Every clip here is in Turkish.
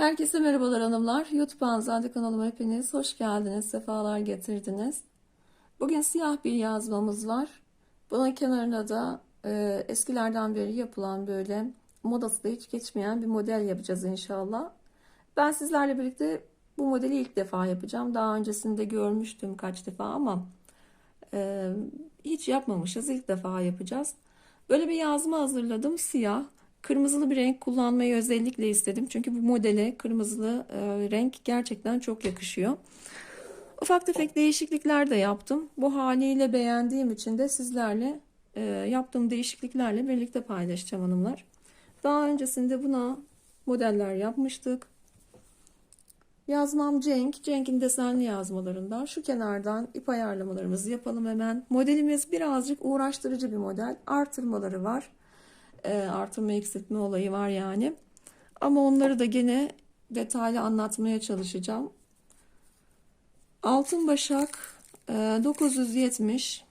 Herkese merhabalar hanımlar. YouTube Anzade kanalıma hepiniz hoş geldiniz, sefalar getirdiniz. Bugün siyah bir yazmamız var. Bunun kenarına da e, eskilerden beri yapılan böyle modası da hiç geçmeyen bir model yapacağız inşallah. Ben sizlerle birlikte bu modeli ilk defa yapacağım. Daha öncesinde görmüştüm kaç defa ama e, hiç yapmamışız. İlk defa yapacağız. Böyle bir yazma hazırladım siyah. Kırmızılı bir renk kullanmayı özellikle istedim. Çünkü bu modele kırmızılı e, renk gerçekten çok yakışıyor. Ufak tefek değişiklikler de yaptım. Bu haliyle beğendiğim için de sizlerle e, yaptığım değişikliklerle birlikte paylaşacağım hanımlar. Daha öncesinde buna modeller yapmıştık. Yazmam Cenk. Cenk'in desenli yazmalarından şu kenardan ip ayarlamalarımızı yapalım hemen. Modelimiz birazcık uğraştırıcı bir model. Artırmaları var. E, artırma eksiltme olayı var yani. Ama onları da gene detaylı anlatmaya çalışacağım. Altın Başak e, 970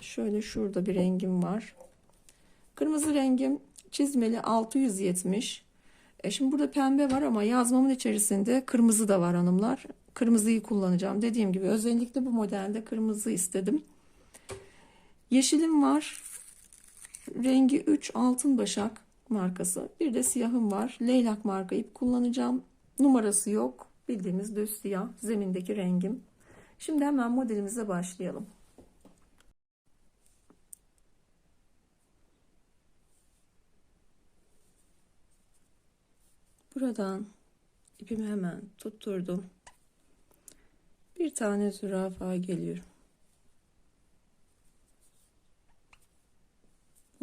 Şöyle şurada bir rengim var. Kırmızı rengim çizmeli 670 e şimdi burada pembe var ama yazmamın içerisinde kırmızı da var hanımlar. Kırmızıyı kullanacağım. Dediğim gibi özellikle bu modelde kırmızı istedim. Yeşilim var. Rengi 3 altın başak markası. Bir de siyahım var. Leylak marka ip kullanacağım. Numarası yok. Bildiğimiz düz siyah zemindeki rengim. Şimdi hemen modelimize başlayalım. Buradan ipimi hemen tutturdum. Bir tane zürafa geliyorum.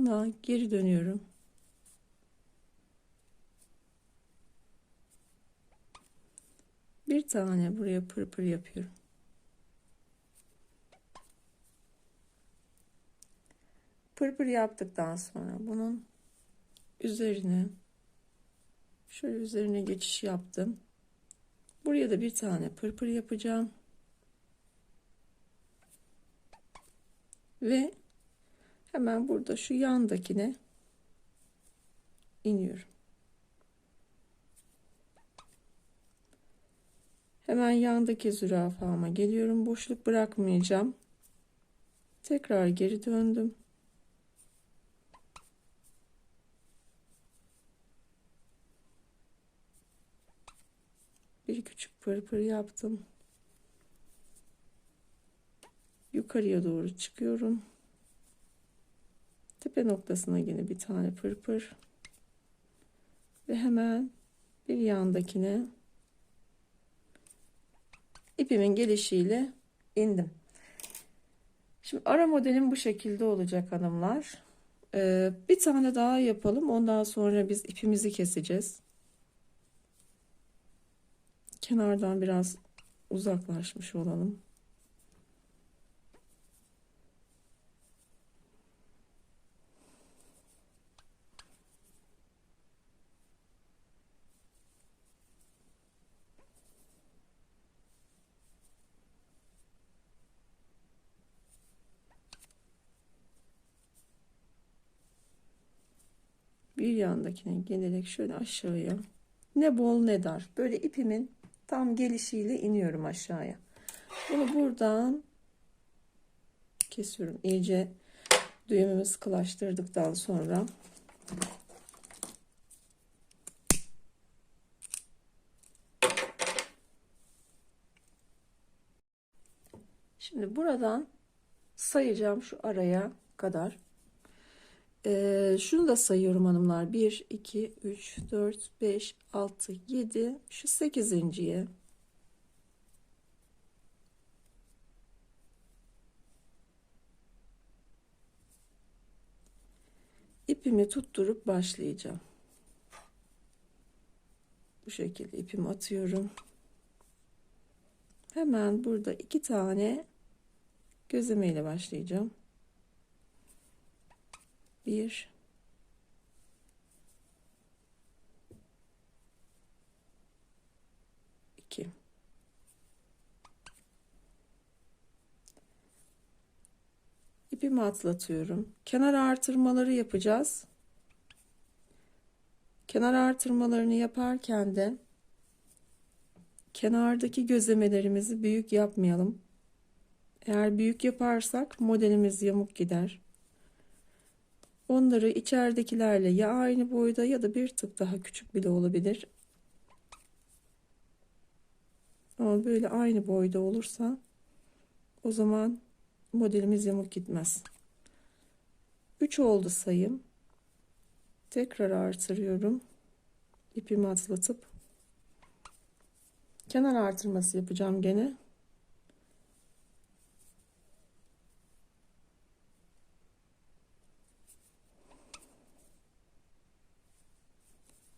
Buna geri dönüyorum. Bir tane buraya pırpır yapıyorum. Pırpır yaptıktan sonra bunun üzerine şöyle üzerine geçiş yaptım. Buraya da bir tane pırpır yapacağım. Ve hemen burada şu yandakine iniyorum. Hemen yandaki zürafama geliyorum. Boşluk bırakmayacağım. Tekrar geri döndüm. Bir küçük pırpır yaptım. Yukarıya doğru çıkıyorum. Tepe noktasına yine bir tane pırpır. Ve hemen bir yandakine ipimin gelişiyle indim. Şimdi ara modelim bu şekilde olacak hanımlar. Ee, bir tane daha yapalım. Ondan sonra biz ipimizi keseceğiz. Kenardan biraz uzaklaşmış olalım. Bir yandakine gelerek şöyle aşağıya ne bol ne dar böyle ipimin tam gelişiyle iniyorum aşağıya. Bunu buradan kesiyorum. İyice düğümümü sıkılaştırdıktan sonra şimdi buradan sayacağım şu araya kadar ee, şunu da sayıyorum hanımlar. 1, 2, 3, 4, 5, 6, 7. Şu 8.ye. ipimi tutturup başlayacağım. Bu şekilde ipimi atıyorum. Hemen burada iki tane gözleme ile başlayacağım bir iki ipimi atlatıyorum kenar artırmaları yapacağız Kenar artırmalarını yaparken de kenardaki gözlemelerimizi büyük yapmayalım. Eğer büyük yaparsak modelimiz yamuk gider. Onları içeridekilerle ya aynı boyda ya da bir tık daha küçük bile olabilir. Ama böyle aynı boyda olursa o zaman modelimiz yamuk gitmez. 3 oldu sayım. Tekrar artırıyorum. İpimi atlatıp kenar artırması yapacağım gene.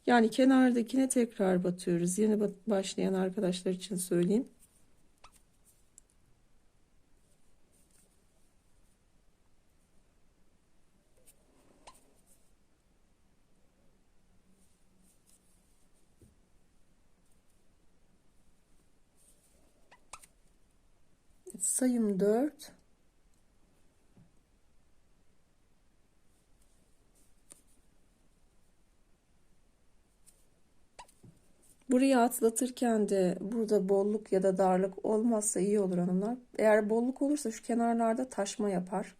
Yani kenardakine tekrar batıyoruz. Yeni başlayan arkadaşlar için söyleyeyim. sayım 4 Burayı atlatırken de burada bolluk ya da darlık olmazsa iyi olur hanımlar. Eğer bolluk olursa şu kenarlarda taşma yapar.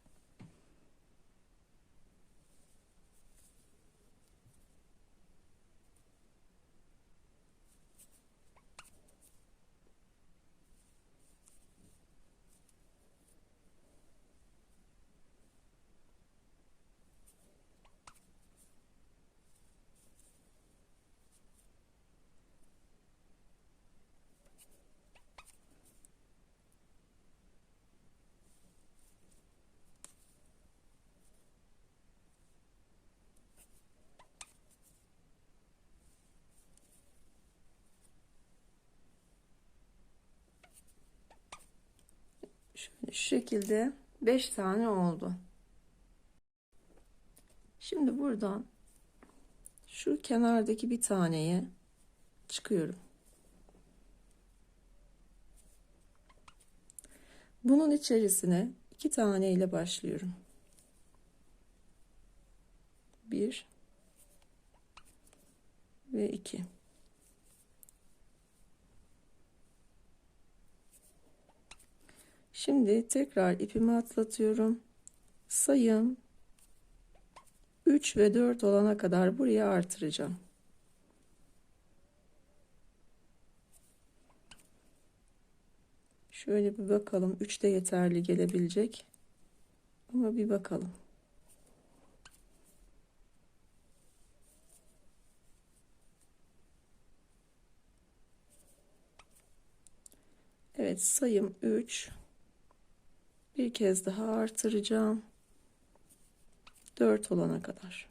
Şöyle şu şekilde 5 tane oldu. Şimdi buradan şu kenardaki bir taneye çıkıyorum. Bunun içerisine iki tane ile başlıyorum. Bir ve iki. Şimdi tekrar ipimi atlatıyorum. Sayım 3 ve 4 olana kadar buraya artıracağım. Şöyle bir bakalım. 3 de yeterli gelebilecek. Ama bir bakalım. Evet sayım 3 bir kez daha artıracağım. 4 olana kadar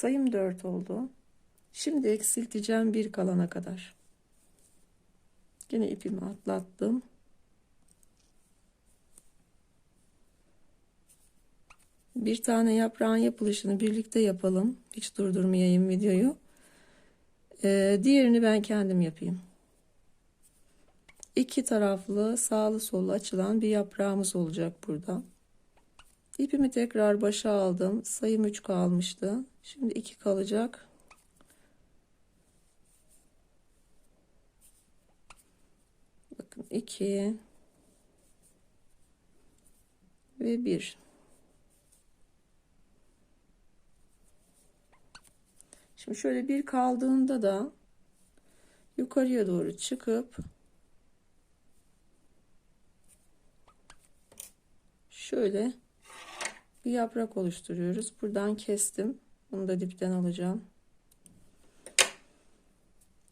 Sayım 4 oldu. Şimdi eksilteceğim bir kalana kadar. Yine ipimi atlattım. Bir tane yaprağın yapılışını birlikte yapalım. Hiç durdurmayayım videoyu. Ee, diğerini ben kendim yapayım. İki taraflı sağlı sollu açılan bir yaprağımız olacak burada. İpimi tekrar başa aldım. Sayım 3 kalmıştı. Şimdi 2 kalacak. Bakın 2 ve 1. Şimdi şöyle bir kaldığında da yukarıya doğru çıkıp şöyle bir yaprak oluşturuyoruz. Buradan kestim. Bunu da dipten alacağım.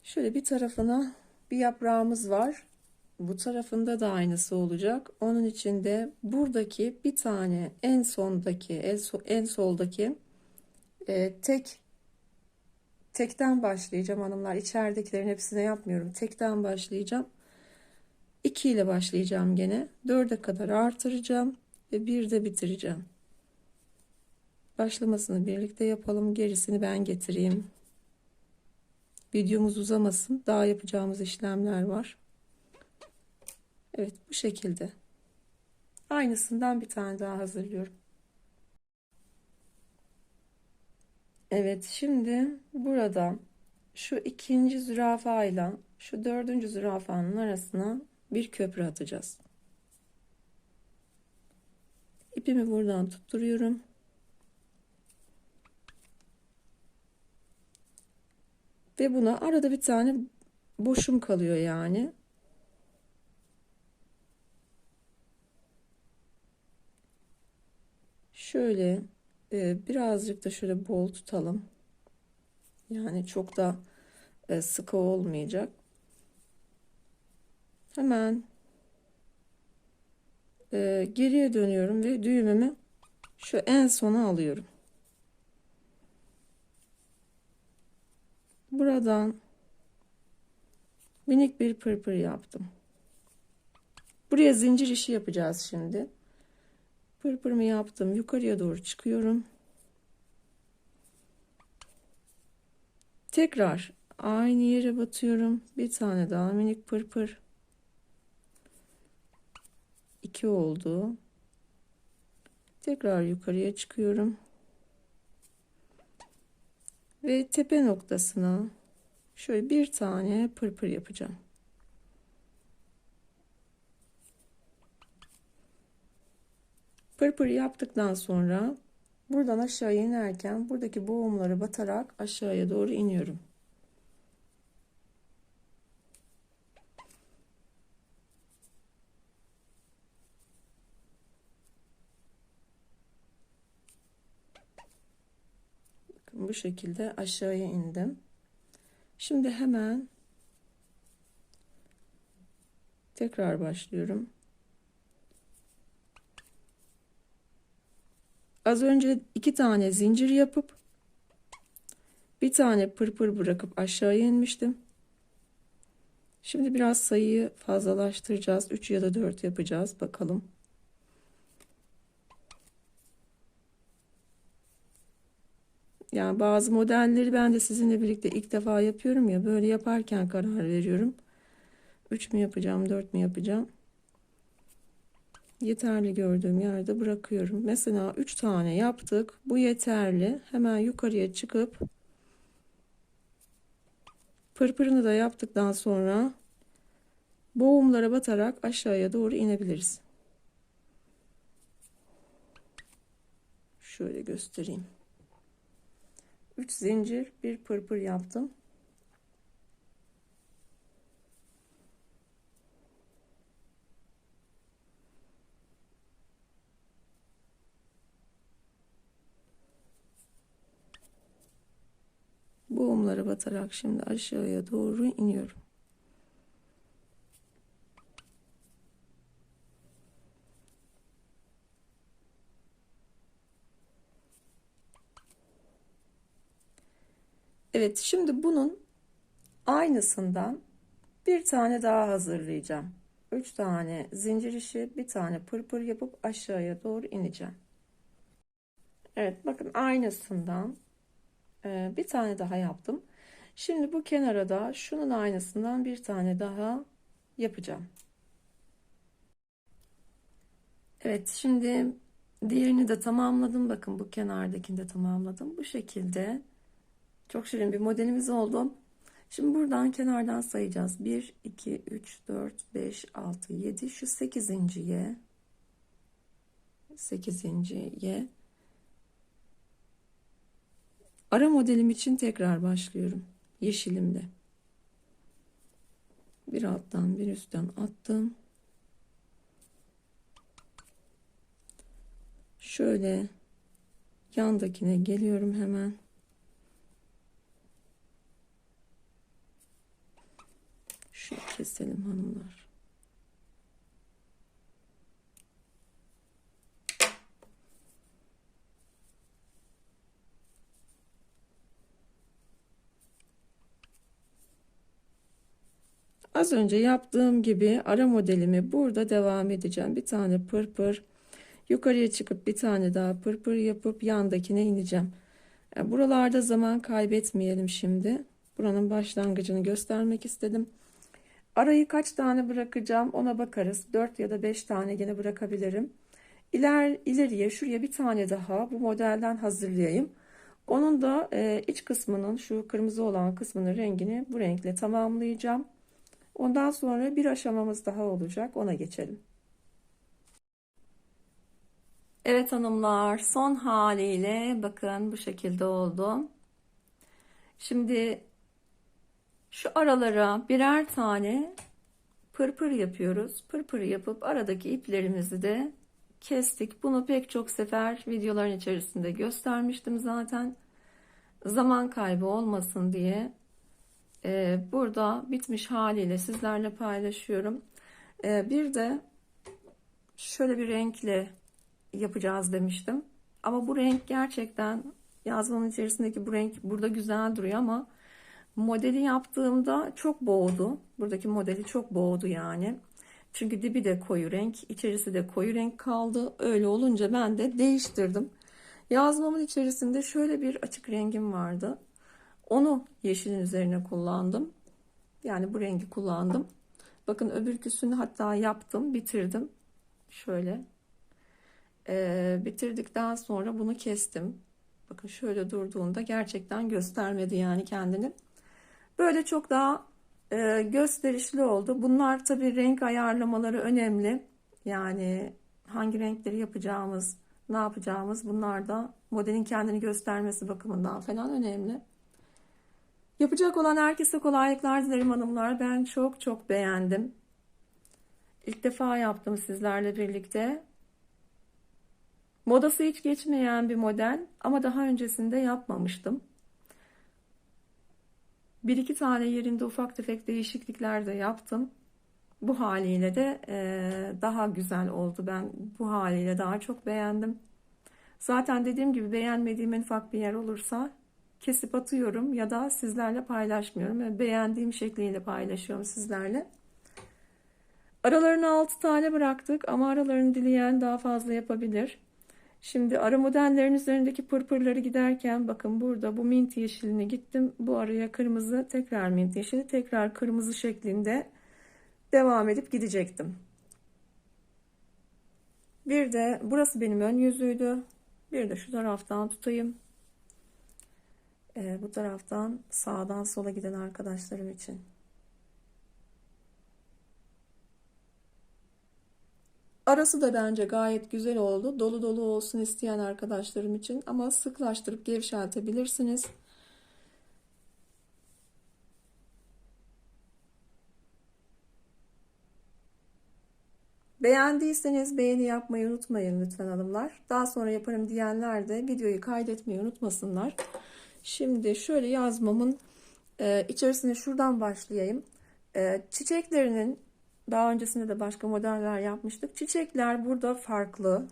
Şöyle bir tarafına bir yaprağımız var. Bu tarafında da aynısı olacak. Onun için de buradaki bir tane en sondaki en, so, en soldaki e, tek tekten başlayacağım hanımlar. İçeridekilerin hepsine yapmıyorum. Tekten başlayacağım. 2 ile başlayacağım gene. 4'e kadar artıracağım ve 1'de bitireceğim. Başlamasını birlikte yapalım. Gerisini ben getireyim. Videomuz uzamasın. Daha yapacağımız işlemler var. Evet bu şekilde. Aynısından bir tane daha hazırlıyorum. Evet şimdi burada şu ikinci zürafa ile şu dördüncü zürafanın arasına bir köprü atacağız. İpimi buradan tutturuyorum. Ve buna arada bir tane boşum kalıyor yani. Şöyle e, birazcık da şöyle bol tutalım. Yani çok da e, sıkı olmayacak. Hemen e, geriye dönüyorum ve düğümümü şu en sona alıyorum. Buradan minik bir pırpır yaptım. Buraya zincir işi yapacağız şimdi. Pırpırımı yaptım. Yukarıya doğru çıkıyorum. Tekrar aynı yere batıyorum. Bir tane daha minik pırpır. 2 oldu. Tekrar yukarıya çıkıyorum. Ve tepe noktasına şöyle bir tane pırpır yapacağım. Pırpır yaptıktan sonra buradan aşağı inerken buradaki boğumları batarak aşağıya doğru iniyorum. Bu şekilde aşağıya indim. Şimdi hemen tekrar başlıyorum. Az önce iki tane zincir yapıp bir tane pırpır bırakıp aşağıya inmiştim. Şimdi biraz sayıyı fazlalaştıracağız. 3 ya da 4 yapacağız. Bakalım. Yani bazı modelleri ben de sizinle birlikte ilk defa yapıyorum ya. Böyle yaparken karar veriyorum. 3 mü yapacağım, 4 mü yapacağım? yeterli gördüğüm yerde bırakıyorum. Mesela 3 tane yaptık. Bu yeterli. Hemen yukarıya çıkıp pırpırını da yaptıktan sonra boğumlara batarak aşağıya doğru inebiliriz. Şöyle göstereyim. 3 zincir, bir pırpır yaptım. boğumlara batarak şimdi aşağıya doğru iniyorum. Evet şimdi bunun aynısından bir tane daha hazırlayacağım. 3 tane zincir işi bir tane pırpır yapıp aşağıya doğru ineceğim. Evet bakın aynısından ee, bir tane daha yaptım. Şimdi bu kenara da şunun aynısından bir tane daha yapacağım. Evet şimdi diğerini de tamamladım. Bakın bu kenardakini de tamamladım. Bu şekilde çok şirin bir modelimiz oldu. Şimdi buradan kenardan sayacağız. 1, 2, 3, 4, 5, 6, 7. Şu 8.ye 8.ye Ara modelim için tekrar başlıyorum. Yeşilimde. Bir alttan bir üstten attım. Şöyle yandakine geliyorum hemen. Şöyle keselim hanımlar. Az önce yaptığım gibi ara modelimi burada devam edeceğim. Bir tane pırpır pır, yukarıya çıkıp bir tane daha pırpır pır yapıp yandakine ineceğim. Yani buralarda zaman kaybetmeyelim şimdi. Buranın başlangıcını göstermek istedim. Arayı kaç tane bırakacağım ona bakarız. 4 ya da 5 tane yine bırakabilirim. İler, ileriye şuraya bir tane daha bu modelden hazırlayayım. Onun da e, iç kısmının şu kırmızı olan kısmının rengini bu renkle tamamlayacağım. Ondan sonra bir aşamamız daha olacak. Ona geçelim. Evet hanımlar son haliyle bakın bu şekilde oldu. Şimdi şu aralara birer tane pırpır yapıyoruz. Pırpır yapıp aradaki iplerimizi de kestik. Bunu pek çok sefer videoların içerisinde göstermiştim zaten. Zaman kaybı olmasın diye e, burada bitmiş haliyle sizlerle paylaşıyorum. E, bir de şöyle bir renkle yapacağız demiştim. Ama bu renk gerçekten yazmanın içerisindeki bu renk burada güzel duruyor ama modeli yaptığımda çok boğdu. Buradaki modeli çok boğdu yani. Çünkü dibi de koyu renk, içerisi de koyu renk kaldı. Öyle olunca ben de değiştirdim. Yazmamın içerisinde şöyle bir açık rengim vardı. Onu yeşilin üzerine kullandım. Yani bu rengi kullandım. Bakın öbürküsünü hatta yaptım, bitirdim. Şöyle. Ee, bitirdikten sonra bunu kestim. Bakın şöyle durduğunda gerçekten göstermedi yani kendini. Böyle çok daha e, gösterişli oldu. Bunlar tabii renk ayarlamaları önemli. Yani hangi renkleri yapacağımız, ne yapacağımız bunlar da modelin kendini göstermesi bakımından falan önemli. Yapacak olan herkese kolaylıklar dilerim hanımlar. Ben çok çok beğendim. İlk defa yaptım sizlerle birlikte. Modası hiç geçmeyen bir model ama daha öncesinde yapmamıştım. Bir iki tane yerinde ufak tefek değişiklikler de yaptım. Bu haliyle de daha güzel oldu. Ben bu haliyle daha çok beğendim. Zaten dediğim gibi beğenmediğim en ufak bir yer olursa kesip atıyorum ya da sizlerle paylaşmıyorum. Beğendiğim şekliyle paylaşıyorum sizlerle. Aralarını 6 tane bıraktık ama aralarını dileyen daha fazla yapabilir. Şimdi ara modellerin üzerindeki pırpırları giderken bakın burada bu mint yeşilini gittim. Bu araya kırmızı tekrar mint yeşili tekrar kırmızı şeklinde devam edip gidecektim. Bir de burası benim ön yüzüydü. Bir de şu taraftan tutayım. Ee, bu taraftan sağdan sola giden arkadaşlarım için. Arası da bence gayet güzel oldu. Dolu dolu olsun isteyen arkadaşlarım için ama sıklaştırıp gevşeltebilirsiniz. Beğendiyseniz beğeni yapmayı unutmayın lütfen hanımlar. Daha sonra yaparım diyenler de videoyu kaydetmeyi unutmasınlar. Şimdi şöyle yazmamın e, içerisine şuradan başlayayım. E, çiçeklerinin daha öncesinde de başka modeller yapmıştık. Çiçekler burada farklı.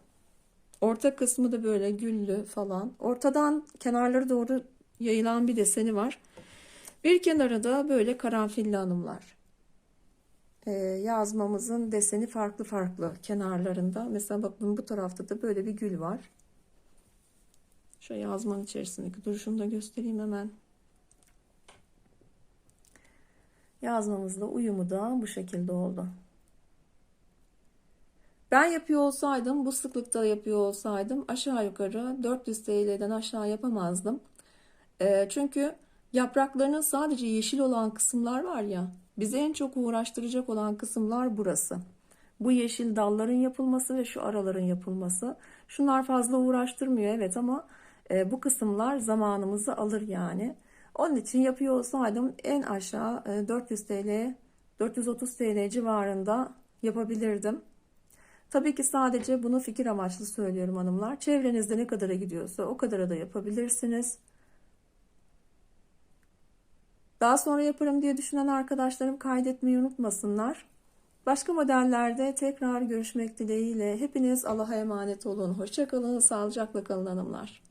Orta kısmı da böyle güllü falan. Ortadan kenarları doğru yayılan bir deseni var. Bir kenarı da böyle karanfilli hanımlar. Ee, yazmamızın deseni farklı farklı kenarlarında. Mesela bakın bu tarafta da böyle bir gül var. Şu yazmanın içerisindeki duruşunu da göstereyim hemen. Yazmamızla uyumu da bu şekilde oldu. Ben yapıyor olsaydım, bu sıklıkta yapıyor olsaydım aşağı yukarı 400 TL'den aşağı yapamazdım. E, çünkü yapraklarının sadece yeşil olan kısımlar var ya, bizi en çok uğraştıracak olan kısımlar burası. Bu yeşil dalların yapılması ve şu araların yapılması. Şunlar fazla uğraştırmıyor evet ama e, bu kısımlar zamanımızı alır yani. Onun için yapıyor olsaydım en aşağı 400 TL, 430 TL civarında yapabilirdim. Tabii ki sadece bunu fikir amaçlı söylüyorum hanımlar. Çevrenizde ne kadara gidiyorsa o kadara da yapabilirsiniz. Daha sonra yaparım diye düşünen arkadaşlarım kaydetmeyi unutmasınlar. Başka modellerde tekrar görüşmek dileğiyle hepiniz Allah'a emanet olun. Hoşçakalın, sağlıcakla kalın hanımlar.